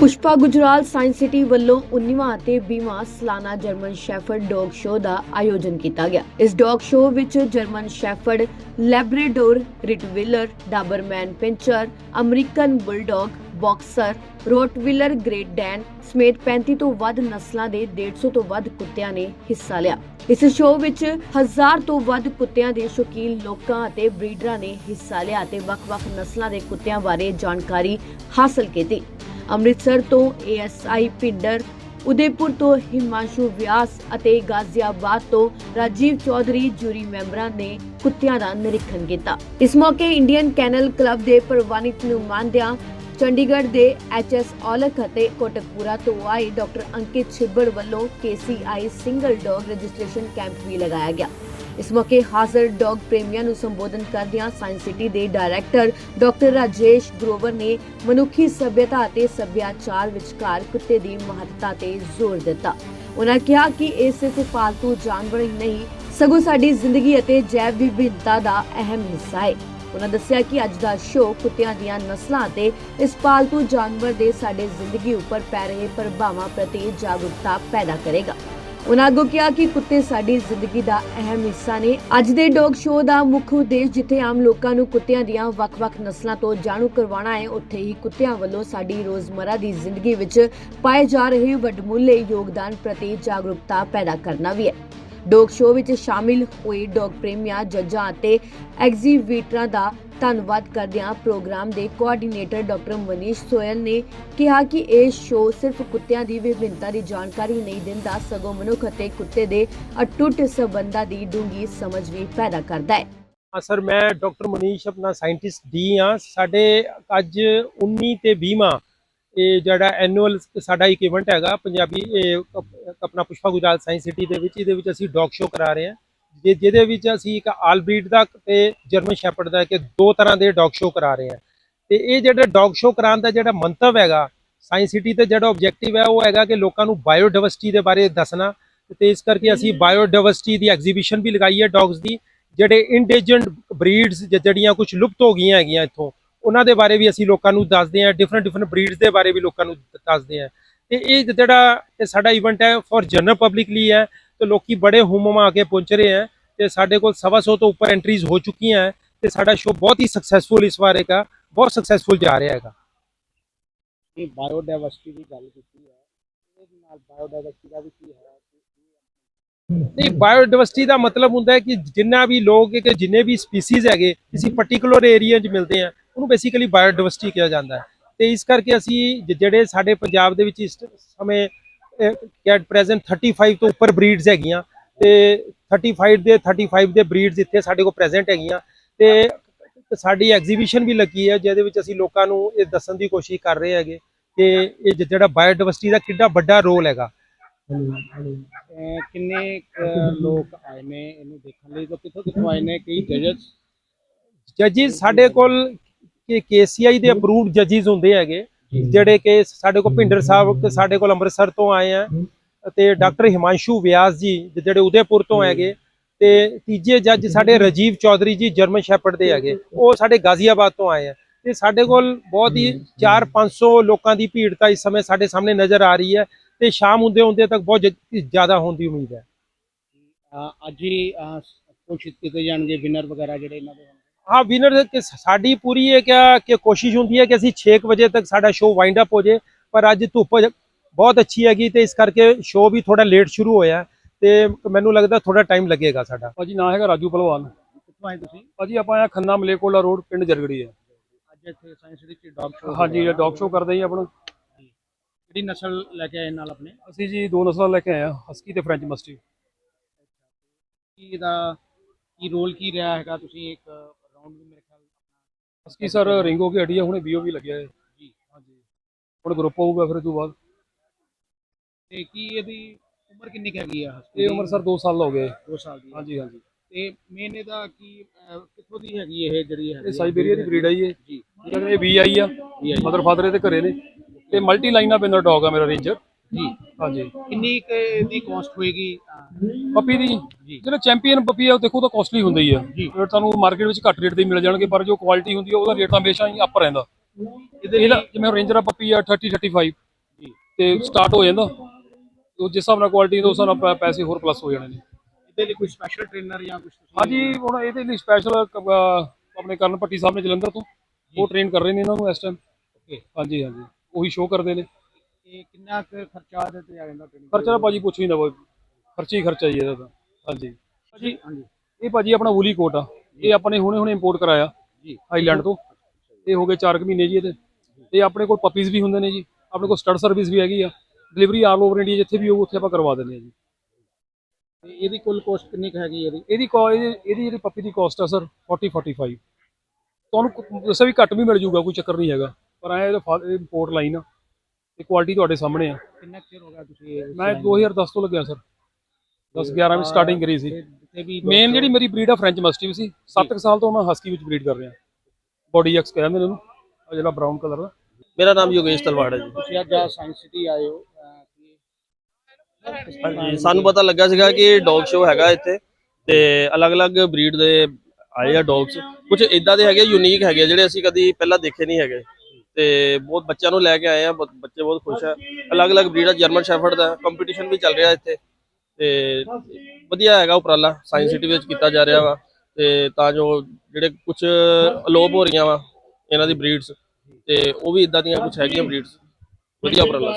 Pushpa Gujral science city ਵੱਲੋਂ 19ਵਾਂ ਅਤੇ 20ਵਾਂ ਸਾਲਾਨਾ ਜਰਮਨ ਸ਼ੈਫਰਡ ਡੌਗ ਸ਼ੋਅ ਦਾ ਆਯੋਜਨ ਕੀਤਾ ਗਿਆ। ਇਸ ਡੌਗ ਸ਼ੋਅ ਵਿੱਚ German shepherd Labrador rottweiler Doberman pinscher, American bulldog, boxer, rottweiler great Dane ਸਮੇਤ 35 ਤੋਂ ਵੱਧ ਨਸਲਾਂ ਦੇ 150 ਤੋਂ ਵੱਧ ਕੁੱਤਿਆਂ ਨੇ ਹਿੱਸਾ ਲਿਆ। ਇਸ ਸ਼ੋਅ ਵਿੱਚ ਹਜ਼ਾਰ ਤੋਂ ਵੱਧ ਕੁੱਤਿਆਂ ਦੇ ਸ਼ੌਕੀਨ ਲੋਕਾਂ ਅਤੇ ਬਰੀਡਰਾਂ ਨੇ ਹਿੱਸਾ ਲਿਆ ਤੇ ਵੱਖ-ਵੱਖ ਨਸਲਾਂ ਦੇ ਕੁੱਤਿਆਂ ਬਾਰੇ ਜਾਣਕਾਰੀ ਹਾਸਲ ਕੀਤੀ। ਅੰਮ੍ਰਿਤਸਰ ਤੋਂ ਏਐਸਆਈ ਪਿੰਡਰ ਉਦੈਪੁਰ ਤੋਂ ਹਿਮਾਂਸ਼ੂ ਵਿਆਸ ਅਤੇ ਗਾਜ਼ੀਆਬਾਦ ਤੋਂ ਰਾਜੀਵ ਚੌਧਰੀ ਜੂਰੀ ਮੈਂਬਰਾਂ ਨੇ ਕੁੱਤਿਆਂ ਦਾ ਨਿਰੀਖਣ ਕੀਤਾ। ਇਸ ਮੌਕੇ ਇੰਡੀਅਨ ਕੈਨਲ ਕਲੱਬ ਦੇ ਪ੍ਰਵਾਨਿਤ ਨੁਮਾਇੰਦਿਆਂ ਚੰਡੀਗੜ੍ਹ ਦੇ ਐਚਐਸ ਔਲਖ ਅਤੇ ਕੋਟਕਪੂਰਾ ਤੋਂ ਆਏ ਡਾਕਟਰ ਅੰਕਿਤ ਛਿੱਬੜ ਵੱਲੋਂ KCI single dog registration camp ਵੀ ਲਗਾਇਆ ਗਿਆ। ਇਸ ਮੌਕੇ ਹਾਜ਼ਰ ਡੌਗ ਪ੍ਰੇਮੀਆਂ ਨੂੰ ਸੰਬੋਧਨ ਕਰਦਿਆਂ ਸਾਇੰਸ ਸਿਟੀ ਦੇ ਡਾਇਰੈਕਟਰ ਡਾਕਟਰ ਰਾਜੇਸ਼ ਗਰੋਵਰ ਨੇ ਮਨੁੱਖੀ ਸਭਿਅਤਾ ਅਤੇ ਸੱਭਿਆਚਾਰ ਵਿਚਕਾਰ ਕੁੱਤੇ ਦੀ ਮਹੱਤਤਾ ਤੇ ਜ਼ੋਰ ਦਿੱਤਾ। ਉਹਨਾਂ ਕਿਹਾ ਕਿ ਇਹ ਸਿਰਫ ਪਾਲਤੂ ਜਾਨਵਰ ਹੀ ਨਹੀਂ, ਸਗੋਂ ਸਾਡੀ ਜ਼ਿੰਦਗੀ ਅਤੇ ਜੈਵ ਵਿਭਿੰਨਤਾ ਦਾ ਅਹਿਮ ਹਿੱਸਾ ਹੈ। ਉਹਨਾਂ ਦੱਸਿਆ ਕਿ ਅੱਜ ਦਾ ਸ਼ੋਅ ਕੁੱਤਿਆਂ ਦੀਆਂ ਨਸਲਾਂ ਅਤੇ ਇਸ ਪਾਲਤੂ ਜਾਨਵਰ ਦੇ ਸਾਡੇ ਜ਼ਿੰਦਗੀ ਉੱਪਰ ਪੈ ਰਹੇ ਪ੍ਰਭਾਵਾਂ ਪ੍ਰਤੀ ਜਾਗਰੂਕਤਾ ਪੈਦਾ ਕਰੇਗਾ। ਉਹਨਾਂ ਅੱਗੋਂ ਕਿਹਾ ਕਿ ਕੁੱਤੇ ਸਾਡੀ ਜ਼ਿੰਦਗੀ ਦਾ ਅਹਿਮ ਹਿੱਸਾ ਨੇ। ਅੱਜ ਦੇ ਡੌਗ ਸ਼ੋਅ ਦਾ ਮੁੱਖ ਉਦੇਸ਼ ਜਿੱਥੇ ਆਮ ਲੋਕਾਂ ਨੂੰ ਕੁੱਤਿਆਂ ਦੀਆਂ ਵੱਖ-ਵੱਖ ਨਸਲਾਂ ਤੋਂ ਜਾਣੂ ਕਰਵਾਉਣਾ ਹੈ, ਉੱਥੇ ਹੀ ਕੁੱਤਿਆਂ ਵੱਲੋਂ ਸਾਡੀ ਰੋਜ਼ਮਰਰਾ ਦੀ ਜ਼ਿੰਦਗੀ ਵਿੱਚ ਪਾਏ ਜਾ ਰਹੇ ਵੱਡਮੁੱਲੇ ਯੋਗਦਾਨ ਪ੍ਰਤੀ ਜਾਗਰੂਕਤਾ ਪੈਦਾ ਕਰਨਾ ਵੀ ਹੈ। ਡੌਗ ਸ਼ੋਅ ਵਿੱਚ ਸ਼ਾਮਿਲ ਹੋਏ ਡੌਗ ਪ੍ਰੇਮੀਆਂ, ਜੱਜਾਂ ਅਤੇ ਐਗਜ਼ੀਬਿਟਰਾਂ ਦਾ ਧੰਨਵਾਦ ਕਰਦਿਆਂ ਪ੍ਰੋਗਰਾਮ ਦੇ ਕੋਆਰਡੀਨੇਟਰ ਡਾਕਟਰ ਮਨੀਸ਼ ਸੋਇਲ ਨੇ ਕਿਹਾ ਕਿ ਇਹ ਸ਼ੋਅ ਸਿਰਫ ਕੁੱਤਿਆਂ ਦੀ ਵਿਭਿੰਨਤਾ ਦੀ ਜਾਣਕਾਰੀ ਨਹੀਂ ਦਿੰਦਾ, ਸਗੋਂ ਮਨੁੱਖ ਅਤੇ ਕੁੱਤੇ ਦੇ ਅਟੁੱਟ ਸੰਬੰਧਾਂ ਦੀ ਡੂੰਘੀ ਸਮਝ ਵੀ ਪੈਦਾ ਕਰਦਾ ਹੈ। ਹਾਂ ਸਰ, ਮੈਂ ਡਾਕਟਰ ਮਨੀਸ਼, ਆਪਣਾ ਸਾਇੰਟਿਸਟ ਡੀ ਆ ਸਾਡੇ ਅੱਜ 19 ਤੇ 20ਵਾਂ ਇਹ ਜਿਹੜਾ ਐਨੂਅਲ ਸਾਡਾ ਇੱਕ ਇਵੈਂਟ ਹੈਗਾ ਪੰਜਾਬੀ ਆਪਣਾ ਪੁਸ਼ਪਾ ਗੁਜਰਾਲ ਸਾਇੰਸ ਸਿਟੀ ਦੇ ਵਿੱਚ ਇਹਦੇ ਵਿੱਚ ਅਸੀਂ ਡੌਗ ਸ਼ੋਅ ਕਰਾ ਰਹੇ ਹਾਂ। ਜਿ- ਜਿਹਦੇ ਵਿੱਚ ਅਸੀਂ ਇੱਕ ਆਲ ਬਰੀਡ ਦਾ ਤੇ ਜਰਮਨ ਸ਼ੈਪਰਡ ਦਾ ਕਿ ਦੋ ਤਰ੍ਹਾਂ ਦੇ ਡੌਗ ਸ਼ੋਅ ਕਰਾ ਰਹੇ ਹਾਂ। ਤੇ ਇਹ ਜਿਹੜਾ ਡੌਗ ਸ਼ੋਅ ਕਰਾਉਣ ਦਾ ਜਿਹੜਾ ਮੰਤਵ ਹੈਗਾ ਸਾਇੰਸ ਸਿਟੀ ਤੇ ਜਿਹੜਾ ਆਬਜੈਕਟਿਵ ਹੈ ਉਹ ਹੈਗਾ ਕਿ ਲੋਕਾਂ ਨੂੰ ਬਾਇਓਡਾਇਵਰਸਿਟੀ ਦੇ ਬਾਰੇ ਦੱਸਣਾ। ਤੇ ਇਸ ਕਰਕੇ ਅਸੀਂ ਬਾਇਓਡਾਇਵਰਸਿਟੀ ਦੀ ਐਗਜ਼ੀਬਿਸ਼ਨ ਵੀ ਲਗਾਈ ਹੈ ਡੌਗਸ ਦੀ ਜਿਹੜੇ ਇੰਡੇਜੈਂਟ ਬਰੀਡਸ ਜਿਹੜੀਆਂ ਕੁਝ ਲੁਪਤ ਹੋ ਗਈਆਂ ਹੈਗੀਆਂ ਇੱਥੋਂ ਉਹਨਾਂ ਦੇ ਬਾਰੇ ਵੀ ਅਸੀਂ ਲੋਕਾਂ ਨੂੰ ਦੱਸਦੇ ਹਾਂ ਡਿਫਰੈਂਟ ਡਿਫਰੈਂਟ ਬਰੀਡਸ ਦੇ ਬਾਰੇ ਵੀ ਲੋਕਾਂ ਨੂੰ ਦੱਸਦੇ ਹਾਂ। ਤੇ ਇਹ ਜਿਹੜਾ ਸਾਡਾ ਇਵੈਂਟ ਹੈ ਫॉर ਜਨਰਲ ਪਬਲਿਕ ਲਈ ਹੈ ਤੇ ਲੋਕੀ ਬੜੇ ਹੁਮਮਾ ਆ ਕੇ ਪਹੁੰਚ ਰਹੇ ਹੈ ਤੇ ਸਾਡੇ ਕੋਲ ਸਵਾ ਸੌ ਤੋਂ ਉੱਪਰ ਐਂਟਰੀਜ਼ ਹੋ ਚੁੱਕੀਆਂ ਹੈ ਤੇ ਸਾਡਾ ਸ਼ੋਅ ਬਹੁਤ ਹੀ ਸਕਸੈਸਫੁਲ ਇਸ ਵਾਰ ਹੈਗਾ ਬਹੁਤ ਸਕਸੈਸਫੁਲ ਜਾ ਰਿਹਾ ਹੈਗਾ। ਇਹ ਬਾਇਓਡਾਇਵਰਸਿਟੀ ਦੀ ਗੱਲ ਕੀਤੀ ਹੈ ਇਹਦੇ ਨਾਲ ਬਾਇਓਡਾਇਵਰਸਿਟੀ ਦਾ ਵੀ ਕੀ ਹੈ? ਨਹੀਂ ਬਾਇਓਡਾਇਵਰਸਿਟੀ ਦਾ ਮਤਲਬ ਹੁੰਦਾ ਹੈ ਕਿ ਜਿੰਨਾ ਵੀ ਲੋਕ ਕਿ ਜਿੰਨੇ ਵੀ ਸਪੀਸੀਜ਼ ਹੈਗੇ ਕਿਸੇ ਪਾਰਟਿਕੂਲਰ ਏਰੀਆ 'ਚ ਮਿਲਦੇ ਆ ਉਹਨੂੰ ਬੇਸਿਕਲੀ ਬਾਇਓਡਾਇਵਰਸਿਟੀ ਕਿਹਾ ਜਾਂਦਾ ਹੈ। ਤੇ ਇਸ ਕਰਕੇ ਅਸੀਂ ਜਿਹੜੇ ਸਾਡੇ ਪੰਜਾਬ ਦੇ ਵਿੱਚ ਇਸ ਸਮੇਂ ਕੈਟ ਪ੍ਰੈਜ਼ੈਂਟ 35 ਤੋਂ ਉੱਪਰ ਬਰੀਡਸ ਹੈਗੀਆਂ। ਤੇ 35 ਦੇ 35 ਦੇ ਬਰੀਡਸ ਇੱਥੇ ਸਾਡੇ ਕੋਲ ਪ੍ਰੈਜ਼ੈਂਟ ਹੈਗੀਆਂ। ਤੇ ਸਾਡੀ ਐਗਜ਼ੀਬਿਸ਼ਨ ਵੀ ਲੱਗੀ ਹੈ ਜਿਹਦੇ ਵਿੱਚ ਅਸੀਂ ਲੋਕਾਂ ਨੂੰ ਇਹ ਦੱਸਣ ਦੀ ਕੋਸ਼ਿਸ਼ ਕਰ ਰਹੇ ਹੈਗੇ ਕਿ ਇਹ ਜਿਹੜਾ ਬਾਇਓਡਾਇਵਰਸਿਟੀ ਦਾ ਕਿੰਨਾ ਵੱਡਾ ਰੋਲ ਹੈਗਾ। ਕਿੰਨੇ ਲੋਕ ਆਏ ਨੇ ਇਹਨੂੰ ਦੇਖਣ ਲਈ? ਤਾਂ ਕਿੱਥੋਂ ਕਿੱਥੋਂ ਆਏ ਨੇ? ਕਈ ਜਜਸ ਜੱਜਿਸ ਸਾਡੇ ਕੋਲ ਕੇਸੀਆਈ ਦੇ ਅਪਰੂਵਡ ਜੱਜਿਸ ਹੁੰਦੇ ਹੈਗੇ ਜਿਹੜੇ ਕਿ ਸਾਡੇ ਕੋਲ ਭਿੰਡਰ ਸਾਹਿਬ ਤੇ ਸਾਡੇ ਕੋਲ ਅੰਮ੍ਰਿਤਸਰ ਤੋਂ ਆਏ ਆ ਤੇ ਡਾਕਟਰ ਹਿਮਾਂਸ਼ੂ ਵਿਆਸ ਜੀ ਜਿਹੜੇ ਉਦੈਪੁਰ ਤੋਂ ਹੈਗੇ ਤੇ ਤੀਜੇ ਜੱਜ ਸਾਡੇ ਰਾਜੀਵ ਚੌਧਰੀ ਜੀ ਜਰਮਨ ਸ਼ੈਪਰਡ ਦੇ ਹੈਗੇ ਉਹ ਸਾਡੇ ਗਾਜ਼ੀਆਬਾਦ ਤੋਂ ਆਏ ਆ। ਤੇ ਸਾਡੇ ਕੋਲ ਬਹੁਤ ਹੀ 4-500 ਲੋਕਾਂ ਦੀ ਭੀੜ ਤਾਂ ਇਸ ਸਮੇਂ ਸਾਡੇ ਸਾਹਮਣੇ ਨਜ਼ਰ ਆ ਰਹੀ ਹੈ ਤੇ ਸ਼ਾਮ ਹੁੰਦੇ ਹੁੰਦੇ ਤੱਕ ਬਹੁਤ ਜ਼ਿਆਦਾ ਹੋਣ ਦੀ ਉਮੀਦ ਹੈ। ਅੱਜ ਹੀ ਘੋਸ਼ਿਤ ਕੀਤੇ ਜਾਣਗੇ ਵਿਨਰ ਵਗੈਰਾ ਜਿਹੜੇ ਇਹਨਾਂ ਦੇ ਹਾਂ ਵਿਨਰ ਸਾਡੀ ਪੂਰੀ ਇਹ ਕਿਆ ਕਿ ਕੋਸ਼ਿਸ਼ ਹੁੰਦੀ ਹੈ ਕਿ ਅਸੀਂ 6 ਵਜੇ ਤੱਕ ਸਾਡਾ ਸ਼ੋਅ ਵਾਈਂਡ ਅਪ ਹੋ ਜੇ ਪਰ ਅੱਜ ਧੁੱਪ ਬਹੁਤ ਅੱਛੀ ਹੈਗੀ ਤੇ ਇਸ ਕਰਕੇ ਸ਼ੋਅ ਵੀ ਥੋੜਾ ਲੇਟ ਸ਼ੁਰੂ ਹੋਇਆ ਤੇ ਮੈਨੂੰ ਲੱਗਦਾ ਥੋੜਾ ਟਾਈਮ ਲੱਗੇਗਾ ਸਾਡਾ। ਭਾਜੀ ਨਾਂ ਹੈਗਾ ਰਾਜੂ ਪਹਿਲਵਾਨ ਕਿੱਥੋਂ ਆਏ ਤੁਸੀਂ? ਭਾਜੀ ਆਪਾਂ ਆਇਆ ਖੰਨਾ ਮਲੇਕੋਲਾ ਰੋਡ ਪਿੰਡ ਜਰਗੜੀ ਹੈ। ਅੱਜ ਇੱਥੇ ਸਾਇੰਸ ਸਿਟੀ ਚ ਡੌਗ ਸ਼ੋਅ ਹਾਂਜੀ ਇਹ ਡੌਗ ਸ਼ੋਅ ਕਰਦੇ ਜੀ। ਆਪਣਾ ਕਿਹੜੀ ਨਸਲ ਲੈ ਕੇ ਆਏ ਨਾਲ ਆਪਣੇ? ਅਸੀਂ ਜੀ ਦੋ ਨਸਲਾਂ ਲੈ ਕੇ ਆਏ ਆ ਹਸਕੀ ਤੇ ਫ੍ਰੈਂਚ ਮਸਟੀ ਕੀ ਇਹਦਾ ਕੀ ਰੋਲ ਕੀ ਰਿਹਾ ਹੈਗਾ? ਤੁਸੀਂ ਇੱਕ ਰਾਉਂਡ ਵੀ ਮੇਰੇ ਖਿਆਲ ਹਸਕੀ ਸਰ ਰਿੰਗ ਹੋ ਕੇ ਹਟੀ ਹੈ ਹੁਣੇ ਬੀਓ ਵੀ ਲੱਗਿਆ ਹੈ ਜੀ ਹਾਂਜੀ। ਹੁਣ ਗਰੁੱਪ ਹੋਊਗਾ ਫਿਰ ਇਹ ਤੋਂ ਬਾਅਦ। ਤੇ ਕੀ ਇਹਦੀ ਉਮਰ ਕਿੰਨੀ ਕੁ ਹੈਗੀ ਆ ਇਹ ਉਮਰ ਸਰ 2 ਸਾਲ ਹੋ ਗਏ। 2 ਸਾਲ ਦੀ ਹੈ। ਹਾਂਜੀ ਹਾਂਜੀ। ਤੇ ਮੇਨ ਇਹਦਾ ਕੀ ਅਹ, ਕਿੱਥੋਂ ਦੀ ਹੈਗੀ ਇਹ ਜਿਹੜੀ ਹੈਗੀ ਇਹ ਸਾਈਬੇਰੀਆ ਦੀ ਬਰੀਡ ਹੈ ਜੀ ਇਹ। ਜੀ। ਇਹ ਵੀ ਆਈ ਆ। ਮਦਰ ਫਾਦਰ ਇਹਦੇ ਘਰੇ ਨੇ। ਤੇ ਮਲਟੀ ਲਾਈਨਾਂ ਪੈਂਦਾ ਡੌਗ ਆ ਮੇਰਾ ਰੇਂਜਰ ਜੀ ਹਾਂਜੀ। ਕਿੰਨੀ ਕੁ ਇਹਦੀ ਕਾਸਟ ਹੋਏਗੀ? ਪੱਪੀ ਦੀ ਜੀ। ਜਿਹੜਾ ਚੈਂਪੀਅਨ ਪੱਪੀ ਆ ਉਹ ਦੇਖੋ ਤਾਂ ਕਾਸਟਲੀ ਹੁੰਦੀ ਹੀ ਆ। ਜੀ। ਫਿਰ ਤੁਹਾਨੂੰ ਮਾਰਕੀਟ ਵਿੱਚ ਘੱਟ ਰੇਟ ਤੇ ਮਿਲ ਜਾਣਗੇ ਪਰ ਜੋ ਕੁਆਲਿਟੀ ਹੁੰਦੀ ਆ ਉਹਦਾ ਰੇਟ ਤਾਂ ਹਮੇਸ਼ਾ ਹੀ ਅਪ ਰਹਿੰਦਾ। ਇਹਦੇ ਇਹਦਾ ਲਈ ਜਿਵੇਂ ਰੇਂਜਰ ਆ ਪੱਪੀ ਆ 30 35 ਤੇ ਸਟਾਰਟ ਹੋ ਜਾਂਦਾ। ਉਹ ਜਿਸ ਹਿਸਾਬ ਨਾਲ ਕੁਆਲਿਟੀ ਤੋਂ ਉਸ ਹਿਸਾਬ ਨਾਲ ਪੈ- ਪੈਸੇ ਹੋਰ ਪਲੱਸ ਹੋ ਜਾਣੇ ਨੇ। ਇਹਦੇ ਲਈ ਕੋਈ ਸਪੈਸ਼ਲ ਟ੍ਰੇਨਰ ਜਾਂ ਕੁਝ ਹਾਂਜੀ ਹੁਣ ਇਹਦੇ ਲਈ ਸਪੈਸ਼ਲ ਆਪਣੇ ਕਰਨ ਭੱਟੀ ਸਾਹਿਬ ਨੇ ਜਲੰਧਰ ਤੋਂ। ਉਹ ਟ੍ਰੇਨ ਕਰ ਰਹੇ ਨੇ ਇਹਨਾਂ ਨੂੰ ਇਸ ਟਾਈਮ ਓਕੇ ਹਾਂਜੀ ਹਾਂਜੀ। ਉਹੀ ਸ਼ੋਅ ਕਰਦੇ ਨੇ। ਕਿੰਨਾ ਕੁ ਖਰਚਾ ਇਹਦੇ ਤੇ ਆ ਜਾਂਦਾ ਟ੍ਰੇਨਿੰਗ ਖਰਚਾ ਤਾਂ ਭਾਜੀ ਨਹੀਂ ਖਰਚਾ ਹੀ ਖਰਚਾ ਹੀ ਇਹਦਾ ਤਾਂ। ਹਾਂਜੀ। ਭਾਜੀ ਹਾਂਜੀ ਇਹ ਭਾਜੀ ਆਪਣਾ ਵੂਲੀ ਕੋਟ ਆ। ਇਹ ਆਪਣੇ ਹੁਣੇ ਹੁਣੇ ਇੰਪੋਰਟ ਕਰਾਇਆ ਜੀ। ਹਾਈਲੈਂਡ ਤੋਂ। ਇਹ ਹੋ ਗਏ 4 ਕੁ ਮਹੀਨੇ ਜੀ ਇਹਦੇ। ਤੇ ਆਪਣੇ ਕੋਲ ਪਪੀਜ਼ ਵੀ ਹੁੰਦੇ ਨੇ ਜੀ। ਆਪਣੇ ਕੋਲ ਸਟੱਡ ਸਰਵਿਸ ਵੀ ਹੈਗੀ ਆ। ਡਿਲੀਵਰੀ ਆਲ ਓਵਰ ਇੰਡੀਆ ਜਿੱਥੇ ਵੀ ਹੋਊ ਉੱਥੇ ਆਪਾਂ ਕਰਵਾ ਦਿੰਦੇ ਆ ਜੀ। ਤੇ ਇਹਦੀ ਕੁੱਲ ਕੋਸਟ ਕਿੰਨੀ ਕੁ ਹੈਗੀ ਇਹਦੀ? ਇਹਦੀ ਕੋ ਇਹਦੀ ਇਹਦੀ ਜਿਹੜੀ ਪੱਪੀ ਦੀ ਕਾਸਟ ਆ ਸਰ 40 45 ਤੁਹਾਨੂੰ ਕੁ- ਵੀ ਘੱਟ ਵੀ ਮਿਲ ਜੂਗਾ ਕੋਈ ਚੱਕਰ ਨਹੀਂ ਹੈਗਾ। ਪਰ ਐ ਇੰਪੋਰਟ ਲਾਈਨ ਆ। ਤੇ ਕੁਆਲਿਟੀ ਤੁਹਾਡੇ ਸਾਹਮਣੇ ਆ। ਕਿੰਨਾ ਚਿਰ ਹੋ ਗਿਆ ਤੁਸੀਂ ਮੈਂ 2010 ਤੋਂ ਲੱਗਿਆ ਸਰ। 10 11 ਵਿੱਚ ਸਟਾਰਟਿੰਗ ਕਰੀ ਸੀ। ਮੇਨ ਜਿਹੜੀ ਮੇਰੀ ਬਰੀਡ ਆ ਫ੍ਰੈਂਚ ਮਸਟਿਵ ਸੀ। 7 ਸਾਲ ਤੋਂ ਮੈਂ ਹਸਕੀ ਵਿੱਚ ਬਰੀਡ ਕਰ ਰਿਹਾ। ਬੋਡੀ ਐਕਸ ਕਹਿੰਦੇ ਨੇ। ਇਹਨੂੰ ਆ ਜਿਹੜਾ ਬਰਾਊਨ ਕਲਰ ਦਾ ਮੇਰਾ ਨਾਮ ਯੋਗੇਸ਼ ਤਲਵਾੜ ਹੈ ਜੀ। ਤੁਸੀਂ ਅੱਜ ਸਾਇੰਸ ਸਿਟੀ ਆਏ ਹੋ ਹਾਂਜੀ ਸਾਨੂੰ ਪਤਾ ਲੱਗਾ ਸੀਗਾ ਕਿ ਡੌਗ ਸ਼ੋਅ ਹੈਗਾ ਇੱਥੇ। ਤੇ ਅਲੱਗ-ਅਲੱਗ ਬਰੀਡ ਦੇ ਆਏ ਆ ਡੌਗਸ ਕੁਝ ਇਦਾਂ ਦੇ ਹੈਗੇ ਯੂਨੀਕ ਹੈਗੇ ਜਿਹੜੇ ਅਸੀਂ ਕਦੀ ਪਹਿਲਾਂ ਦੇਖੇ ਨਹੀਂ ਹੈਗੇ। ਤੇ ਬਹੁਤ ਬੱਚਿਆਂ ਨੂੰ ਲੈ ਕੇ ਆਏ ਆ ਬ ਬੱਚੇ ਬਹੁਤ ਖੁਸ਼ ਆ। ਅਲੱਗ-ਅਲੱਗ ਬਰੀਡ ਆ, ਜਰਮਨ ਸ਼ੈਫਰਡ ਦਾ ਕੰਪੀਟੀਸ਼ਨ ਵੀ ਚੱਲ ਰਿਹਾ ਇੱਥੇ। ਤੇ ਵਧੀਆ ਹੈਗਾ ਉਪਰਾਲਾ, ਸਾਇੰਸ ਸਿਟੀ ਵਿੱਚ ਕੀਤਾ ਜਾ ਰਿਹਾ ਵਾ। ਤੇ ਤਾਂ ਜੋ ਜਿਹੜੇ ਕੁਝ ਅਲੋਪ ਹੋ ਰਹੀਆਂ ਵਾ, ਇਹਨਾਂ ਦੀ ਬਰੀਡਸ, ਤੇ ਉਹ ਵੀ ਇਦਾਂ ਦੀਆਂ ਕੁਝ ਹੈਗੀਆਂ ਬਰੀਡਸ। ਵਧੀਆ ਉਪਰਾਲਾ।